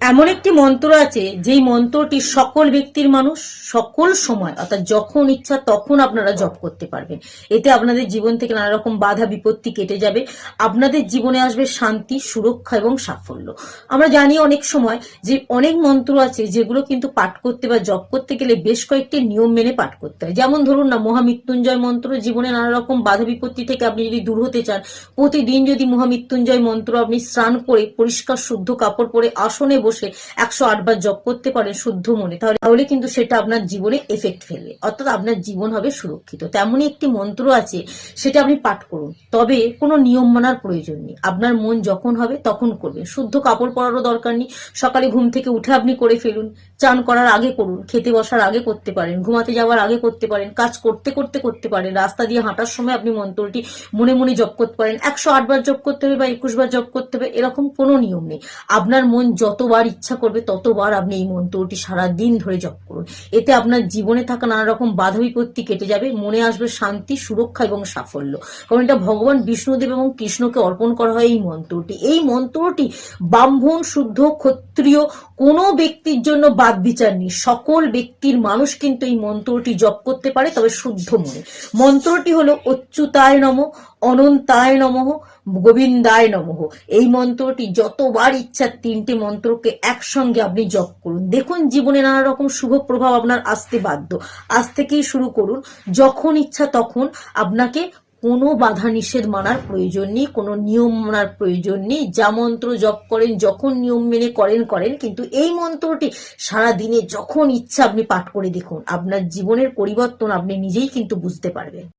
এমন একটি মন্ত্র আছে, যেই মন্ত্রটি সকল ব্যক্তির মানুষ সকল সময়, অর্থাৎ যখন ইচ্ছা তখন আপনারা জপ করতে পারবেন। এতে আপনাদের জীবন থেকে নানা রকম বাধা, বিপত্তি কেটে যাবে। আপনাদের জীবনে আসবে শান্তি, সুরক্ষা এবং সাফল্য। আমরা জানি অনেক সময় যে অনেক মন্ত্র আছে, যেগুলো কিন্তু পাঠ করতে বা জপ করতে গেলে বেশ কয়েকটি নিয়ম মেনে পাঠ করতে হয়। যেমন ধরুন না, মহামৃত্যুঞ্জয় মন্ত্র, জীবনে নানা রকম বাধা, বিপত্তি থেকে আপনি যদি দূর হতে চান, প্রতিদিন যদি মহামৃত্যুঞ্জয় মন্ত্র আপনি স্নান করে পরিষ্কার, শুদ্ধ কাপড় পরে আসনে বসে একশো আটবার জপ করতে পারেন শুদ্ধ মনে, তাহলে কিন্তু সেটা আপনার জীবনে এফেক্ট ফেলবে। অর্থাৎ আপনার জীবন হবে সুরক্ষিত। তেমনই একটি মন্ত্র আছে, সেটা আপনি পাঠ করুন। তবে কোনো নিয়ম মানার প্রয়োজন নেই। আপনার মন যখন হবে তখন করবেন। শুদ্ধ কাপড় পরারও দরকার নেই। সকালে ঘুম থেকে উঠে আপনি করে ফেলুন। চান করার আগে করুন। খেতে বসার আগে করতে পারেন। ঘুমাতে যাওয়ার আগে করতে পারেন। কাজ করতে করতে করতে পারেন। রাস্তা দিয়ে হাঁটার সময় আপনি মন্ত্রটি মনে মনে জপ করতে পারেন। একশো আটবার জপ করতে হবে বা একুশ বার জপ করতে হবে, এরকম কোনো নিয়ম নেই। আপনার মন যতবার ইচ্ছা করবে ততবার আপনি এই মন্ত্রটি সারা দিন ধরে জপ করুন। এতে আপনার জীবনে থাকা নানা রকম বাধা বিপত্তি কেটে যাবে, মনে আসবে শান্তি, সুরক্ষা এবং সাফল্য। কারণ এটা ভগবান বিষ্ণুদেব এবং কৃষ্ণকে অর্পণ করা হয় এই মন্ত্রটি। এই মন্ত্রটি ব্রাহ্মণ, শুদ্ধ, ক্ষত্রিয় কোনো ব্যক্তির জন্য বাদ বিচার নেই। সকল ব্যক্তির মানুষ কিন্তু এই মন্ত্রটি জপ করতে পারে, তবে শুদ্ধ মনে। মন্ত্রটি হলো অচ্যুতায় নম, অনন্তায় নমঃ, গোবিন্দায় নমঃ। এই মন্ত্রটি যতবার ইচ্ছা তিনটে মন্ত্রকে একসঙ্গে আপনি জপ করুন। দেখুন, জীবনে নানা রকম শুভ প্রভাব আপনার আসতে বাধ্য। আজ থেকেই শুরু করুন। যখন ইচ্ছা তখন আপনাকে কোনো বাধা নিষেধ মানার প্রয়োজন নেই, কোনো নিয়ম মানার প্রয়োজন নেই। যা মন্ত্র জপ করেন, যখন নিয়ম মেনে করেন করেন, কিন্তু এই মন্ত্রটি সারা দিনে যখন ইচ্ছা আপনি পাঠ করে দেখুন। আপনার জীবনের পরিবর্তন আপনি নিজেই কিন্তু বুঝতে পারবেন।